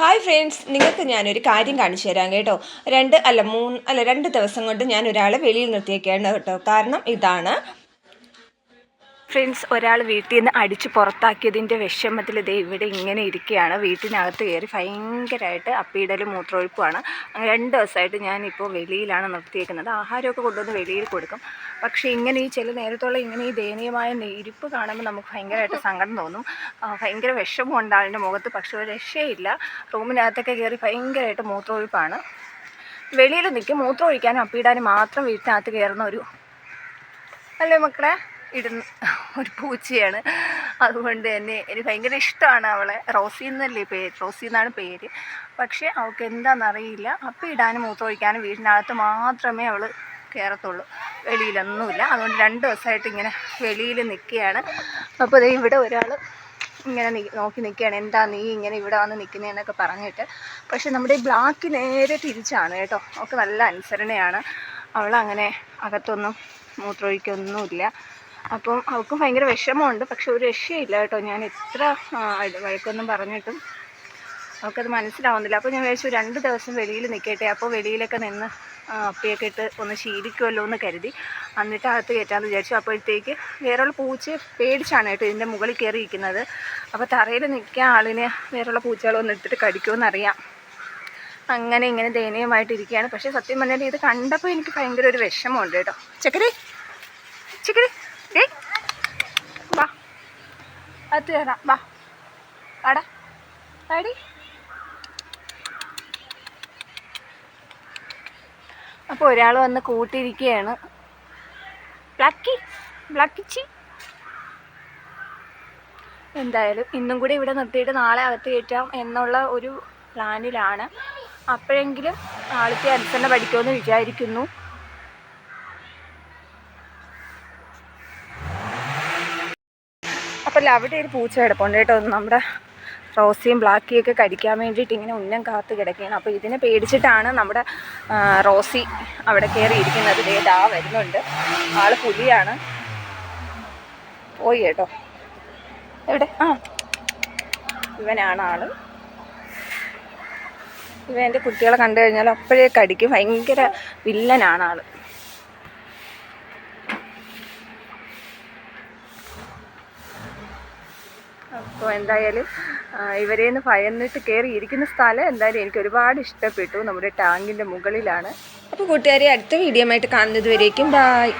Hi friends നിങ്ങൾക്ക് ഞാനൊരു കാര്യം കാണിച്ചു തരാം കേട്ടോ. രണ്ട് അല്ല മൂന്ന് അല്ല രണ്ട് ദിവസം കൊണ്ട് ഞാൻ ഒരാളെ വെളിയിൽ നിർത്തിയേക്കാണ് കേട്ടോ. കാരണം ഇതാണ് ഫ്രണ്ട്സ് ഒരാൾ വീട്ടിൽ നിന്ന് അടിച്ച് പുറത്താക്കിയതിന്റെ വിഷമത്തിൽ ദേ ഇവിടെ ഇങ്ങനെ ഇരിക്കുകയാണ്. വീട്ടിനകത്ത് കയറി ഭയങ്കരമായിട്ട് അപ്പീടലും മൂത്രമൊഴുക്കുമാണ് രണ്ട് ദിവസമായിട്ട് ഞാനിപ്പോൾ വെളിയിലാണ് നിർത്തിയേക്കുന്നത്. ആഹാരമൊക്കെ കൊണ്ടുവന്ന് വെളിയിൽ കൊടുക്കും. പക്ഷേ ഇങ്ങനെ ഈ ചില നേരത്തോളം ഇങ്ങനെ ഈ ദയനീയമായ ഇരിപ്പ് കാണുമ്പോൾ നമുക്ക് ഭയങ്കരമായിട്ട് സങ്കടം തോന്നും. ഭയങ്കര വിഷമമുണ്ട് ആളിന്റെ മുഖത്ത്. പക്ഷേ ഒരു രക്ഷയില്ല. റൂമിനകത്തൊക്കെ കയറി ഭയങ്കരമായിട്ട് മൂത്രമൊഴുപ്പാണ്. വെളിയിൽ നിൽക്കും. മൂത്രം ഒഴിക്കാനും അപ്പീടാനും മാത്രം വീട്ടിനകത്ത് കയറുന്ന ഒരു അല്ലേ മക്കളെ? ഇടുന്ന ഒരു പൂച്ചയാണ്. അതുകൊണ്ട് തന്നെ എനിക്ക് ഭയങ്കര ഇഷ്ടമാണ് അവളെ. റോസി എന്നല്ലേ പേര് റോസി എന്നാണ് പേര്. പക്ഷേ അവൾക്ക് എന്താണെന്നറിയില്ല അപ്പം ഇടാനും മൂത്രമൊഴിക്കാനും വീടിനകത്ത് മാത്രമേ അവൾ കയറത്തുള്ളൂ വെളിയിലൊന്നുമില്ല. അതുകൊണ്ട് രണ്ട് ദിവസമായിട്ട് ഇങ്ങനെ വെളിയിൽ നിൽക്കുകയാണ്. അപ്പോൾ ദേ ഇവിടെ ഒരാൾ ഇങ്ങനെ നോക്കി നിൽക്കുകയാണ്. എന്താ നീ ഇങ്ങനെ ഇവിടെ വന്ന് നിൽക്കുന്നതെന്നൊക്കെ പറഞ്ഞിട്ട്. പക്ഷെ നമ്മുടെ ഈ ബ്ലാക്ക് നേരെ തിരിച്ചാണ് കേട്ടോ. അവൾക്ക് നല്ല അനുസരണയാണ്. അവളങ്ങനെ അകത്തൊന്നും മൂത്രമൊഴിക്കൊന്നുമില്ല അപ്പം അവൾക്കും ഭയങ്കര വിഷമമുണ്ട്. പക്ഷെ ഒരു രക്ഷയില്ല കേട്ടോ. ഞാൻ എത്ര വഴക്കൊന്നും പറഞ്ഞിട്ടും അവൾക്കത് മനസ്സിലാവുന്നില്ല. അപ്പോൾ ഞാൻ വിചാരിച്ചു രണ്ട് ദിവസം വെളിയിൽ നിൽക്കട്ടെ. അപ്പോൾ വെളിയിലൊക്കെ നിന്ന് അപ്പിയൊക്കെ ഇട്ട് ഒന്ന് ശീലിക്കുമല്ലോ എന്ന് കരുതി എന്നിട്ട് അകത്ത് കയറ്റാമെന്ന് വിചാരിച്ചു. അപ്പോഴത്തേക്ക് വേറെയുള്ള പൂച്ച പേടിച്ചാണ് കേട്ടോ ഇതിന്റെ മുകളിൽ കയറിയിരിക്കുന്നത്. അപ്പോൾ തറയിൽ നിൽക്കാൻ ആളിനെ വേറെയുള്ള പൂച്ചകളൊന്നും എടുത്തിട്ട് കടിക്കുമെന്നറിയാം അങ്ങനെ ഇങ്ങനെ ദയനീയമായിട്ടിരിക്കുകയാണ് പക്ഷേ സത്യം പറഞ്ഞാൽ ഇത് കണ്ടപ്പോൾ എനിക്ക് ഭയങ്കര ഒരു വിഷമമുണ്ട് കേട്ടോ. ചക്കരേ ചക്കരേ. വാടാ. വാടി. അപ്പോൾ ഒരാൾ വന്ന് കൂട്ടിയിരിക്കുകയാണ് ബ്ലക്കി. ബ്ലക്കിച്ചി. എന്തായാലും ഇന്നും കൂടി ഇവിടെ നിർത്തിയിട്ട് നാളെ അകത്ത് കയറ്റാം എന്നുള്ള ഒരു പ്ലാനിലാണ്. അപ്പോഴെങ്കിലും ആൾക്ക് അനുസരണ പഠിക്കുമെന്ന് വിചാരിക്കുന്നു. അപ്പോൾ അവിടെ ഒരു പൂച്ച കിടപ്പുണ്ട് കേട്ടോ. നമ്മുടെ റോസിയും ബ്ലാക്കിയൊക്കെ കടിക്കാൻ വേണ്ടിയിട്ട് ഇങ്ങനെ ഉന്നം കാത്ത് കിടക്കുകയാണ്. അപ്പോൾ ഇതിനെ പേടിച്ചിട്ടാണ് നമ്മുടെ റോസി അവിടെ കയറിയിരിക്കുന്നത് ഏതാ വരുന്നുണ്ട്. ആൾ പുലിയാണ്. പോയി കേട്ടോ. എവിടെ? ആ. ഇവനാണ് ആൾ. ഇവ എന്റെ കുട്ടികളെ കണ്ടു കഴിഞ്ഞാൽ അപ്പോഴേ കടിക്കും. ഭയങ്കര വില്ലനാണ് ആൾ. അപ്പോൾ എന്തായാലും ഇവരെ നിന്ന് ഭയന്നിട്ട് കയറി ഇരിക്കുന്ന സ്ഥലം എന്തായാലും എനിക്ക് ഒരുപാട് ഇഷ്ടപ്പെട്ടു. നമ്മുടെ ടാങ്കിന്റെ മുകളിലാണ്. അപ്പോൾ കൂട്ടുകാരെ അടുത്ത വീഡിയോ ആയിട്ട് കാണുന്നത് വരേക്കും. ബായ്